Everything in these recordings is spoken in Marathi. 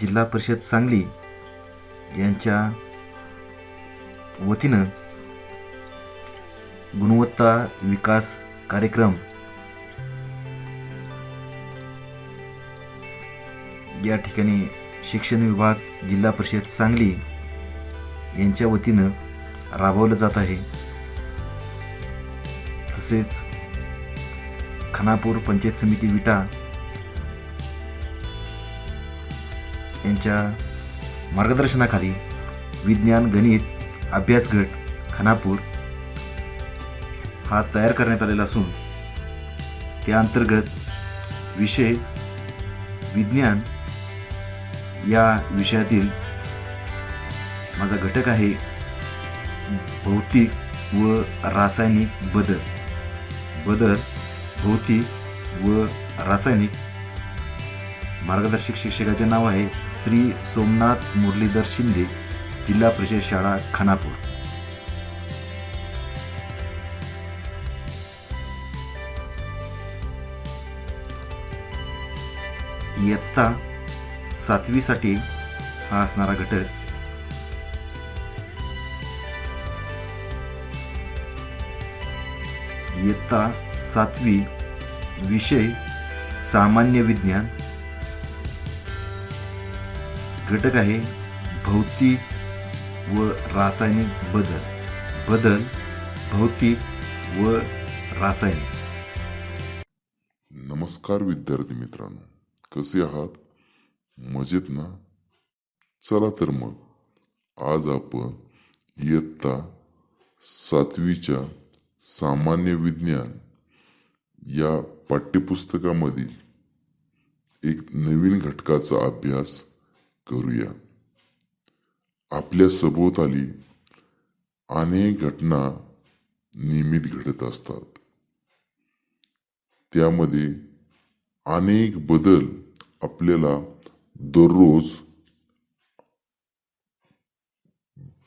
जिल्हा परिषद सांगली यांच्या वतीनं गुणवत्ता विकास कार्यक्रम या ठिकाणी शिक्षण विभाग जिल्हा परिषद सांगली यांच्या वतीनं राबवलं जात आहे. तसेच खानापूर पंचायत समिती विटा यांच्या मार्गदर्शनाखाली विज्ञान गणित अभ्यासगट खानापूर हा तयार करण्यात आलेला असून त्या अंतर्गत विषय विज्ञान या विषयातील माझा घटक आहे भौतिक व रासायनिक बदल. बदल भौतिक व रासायनिक मार्गदर्शक शिक्षकाचे नाव आहे श्री सोमनाथ मुरलीधर शिंदे जिल्हा परिषद शाळा खानापूर. इयत्ता सातवीसाठी हा असणारा घटक. इयत्ता सातवी विषय सामान्य विज्ञान. घटक आहे भौतिक व रासायनिक बदल. बदल भौतिक व रासायनिक. नमस्कार विद्यार्थी मित्रांनो. कसे आहात? मजेत ना? चला तर मग. आज आपण इयत्ता सातवीच्या सामान्य विज्ञान या पाठ्यपुस्तकामधील एक नवीन घटकाचा अभ्यास करूया. आपल्या सभोवताली अनेक घटना नियमित घडत असतात. त्यामध्ये अनेक बदल आपल्याला दररोज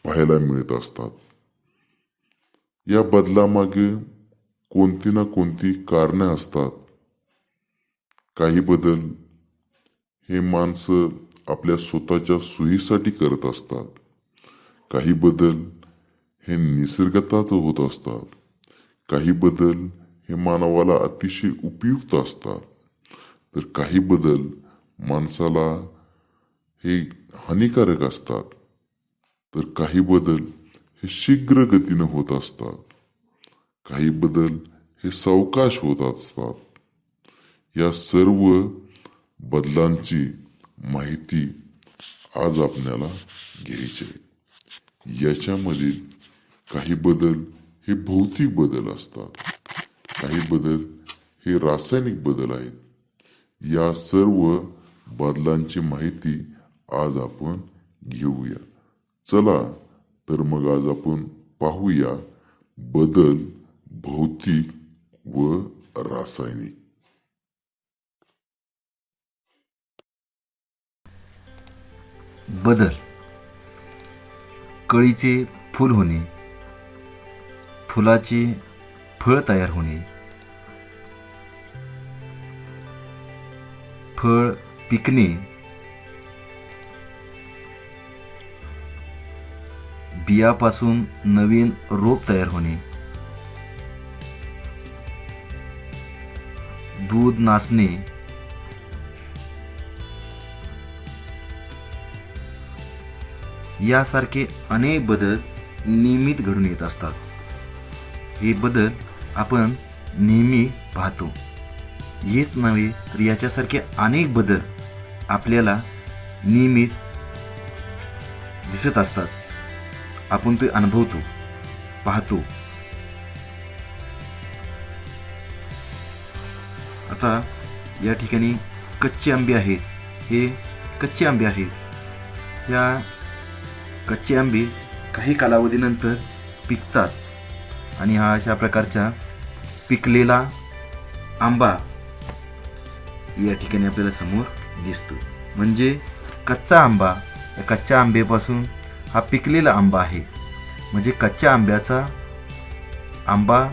पाहायला मिळत असतात. या बदलामागे कोणती ना कोणती कारणे असतात. काही बदल हे माणसं आपल्या स्वतःच्या सोयीसाठी करत असतात. काही बदल हे निसर्गतात होत असतात. काही बदल हे मानवाला अतिशय उपयुक्त असतात. तर काही बदल माणसाला हे हानिकारक असतात. तर काही बदल हे शीघ्र गतीनं होत असतात. काही बदल हे सावकाश होत असतात. या सर्व बदलांची माहिती आज आपल्याला घ्यायची आहे. याच्यामधील काही बदल हे भौतिक बदल असतात. काही बदल हे रासायनिक बदल आहेत. या सर्व बदलांची माहिती आज आपण घेऊया. चला तर मग आज आपण पाहूया बदल भौतिक व रासायनिक. बदल. कळीचे फूल होणे फुलाचे फळ तयार होणे फळ पिकणे बियापासून नवीन रोप तयार होणे दूध नाचणे यासारखे अनेक बदल नियमित घडून येत असतात. हे बदल आपण नेहमी पाहतो. हेच नव्हे तर याच्यासारखे अनेक बदल आपल्याला नियमित दिसत असतात. आपण ते अनुभवतो पाहतो. आता या ठिकाणी कच्चे आंबे आहेत. हे कच्चे आंबे आहेत. या कच्चे आंबे काही कालावधीनंतर पिकतात. आणि हा अशा प्रकारचा पिकलेला आंबा या ठिकाणी आपल्याला समोर दिसतो. म्हणजे कच्चा आंबा या कच्च्या आंब्यापासून हा पिकलेला आंबा आहे. म्हणजे कच्च्या आंब्याचा आंबा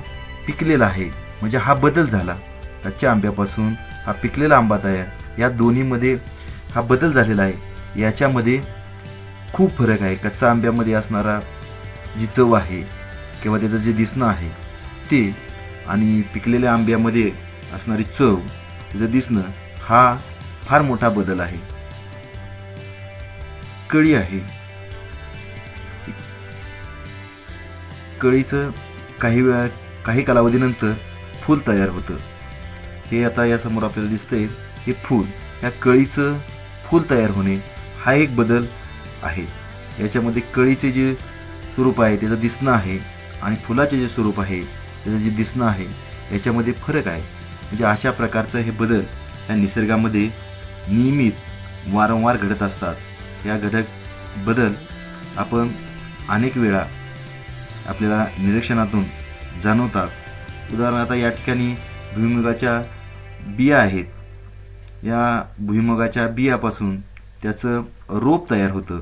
पिकलेला आहे. म्हणजे हा बदल झाला. कच्च्या आंब्यापासून हा पिकलेला आंबा तयार या दोन्हीमध्ये हा बदल झालेला आहे. याच्यामध्ये खूप फरक आहे. कच्चा आंब्यामध्ये असणारा जी चव आहे किंवा त्याचं जे दिसणं आहे ते आणि पिकलेल्या आंब्यामध्ये असणारी चव त्याचं दिसणं हा फार मोठा बदल आहे. कळी आहे. कळीचं काही वेळा काही कालावधीनंतर फूल तयार होतं. हे आता यासमोर आपल्याला दिसतंय हे फूल या कळीचं फूल तयार होणे हा एक बदल आहे. याच्यामध्ये कळीचे जे स्वरूप आहे त्याचं दिसणं आहे आणि फुलाचे जे स्वरूप आहे त्याचं जे दिसणं आहे याच्यामध्ये फरक आहे. म्हणजे अशा प्रकारचं हे बदल या निसर्गामध्ये नियमित वारंवार घडत असतात. या घटक बदल आपण अनेक वेळा आपल्याला निरीक्षणातून जाणवतात. उदाहरणार्थ या ठिकाणी भुईमुगाच्या बिया आहेत. या भुईमुगाच्या बियापासून त्याचं रोप तयार होतं.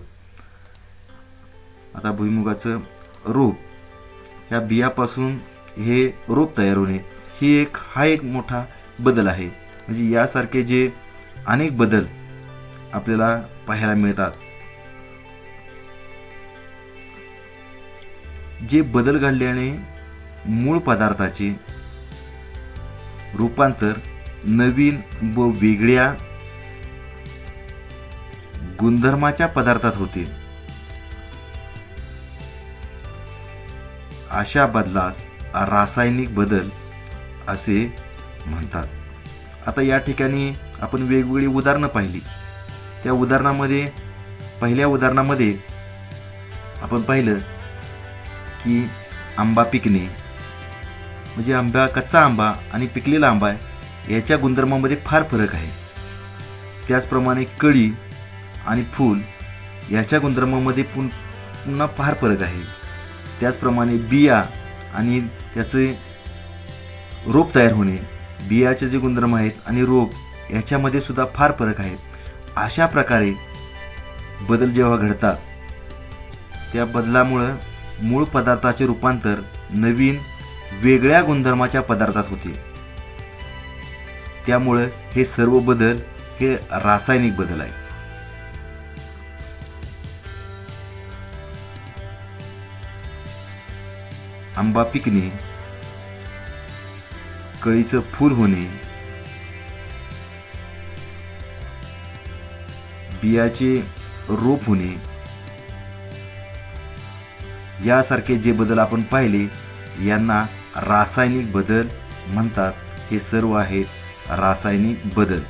आता भुईमुगाचं रोप. ह्या बियापासून हे रोप तयार होणे ही एक हा एक मोठा बदल आहे. म्हणजे यासारखे जे अनेक बदल आपल्याला पाहायला मिळतात. जे बदल घडल्याने मूळ पदार्थाचे रूपांतर नवीन व वेगळ्या गुणधर्माच्या पदार्थात होते अशा बदलास रासायनिक बदल असे म्हणतात. आता या ठिकाणी आपण वेगवेगळी उदाहरणं पाहिली. त्या उदाहरणामध्ये पहिल्या उदाहरणामध्ये आपण पाहिलं की आंबा पिकणे म्हणजे आंबा कच्चा आंबा आणि पिकलेला आंबा याच्या गुणधर्मामध्ये फार फरक आहे. त्याचप्रमाणे कळी आणि फूल याच्या गुणधर्मामध्ये पुन पुन्हा फार फरक आहे. त्याचप्रमाणे बिया आणि त्याचे रोप तयार होणे बियाचे जे गुणधर्म आहेत आणि रोप याच्यामध्ये सुद्धा फार फरक आहे. अशा प्रकारे बदल जेव्हा घडतात त्या बदलामुळं मूळ पदार्थाचे रूपांतर नवीन वेगळ्या गुणधर्माच्या पदार्थात होते. त्यामुळं हे सर्व बदल हे रासायनिक बदल आहे. आंबा पिकणे कळीचं फूल होणे बियाचे रोप होणे यासारखे जे बदल आपण पाहिले यांना रासायनिक बदल म्हणतात. हे सर्व आहेत रासायनिक बदल.